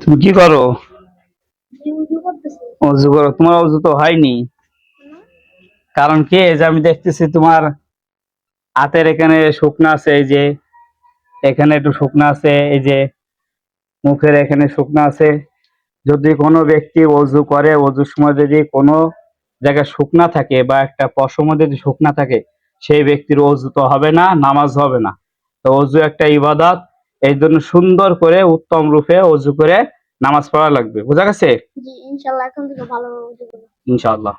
তুমি কি করো? অজু করো। তোমার অজু তো হয়নি। কারণ কি এই যে আমি দেখতেছি তোমার হাতের এখানে শুকনা আছে এই যে এখানে একটু শুকনা আছে এই যে মুখের এখানে শুকনো আছে। যদি কোনো ব্যক্তি অজু করে অজুর সময় যদি কোনো জায়গায় শুকনা থাকে বা একটা পশম যদি শুকনা থাকে সেই ব্যক্তির অজু তো হবে না নামাজ হবে না। তো অজু একটা ইবাদত। এই জন্য সুন্দর করে উত্তম রূপে অজু করে নামাজ পড়া লাগবে। বোঝা গেছে? ইনশাল্লাহ।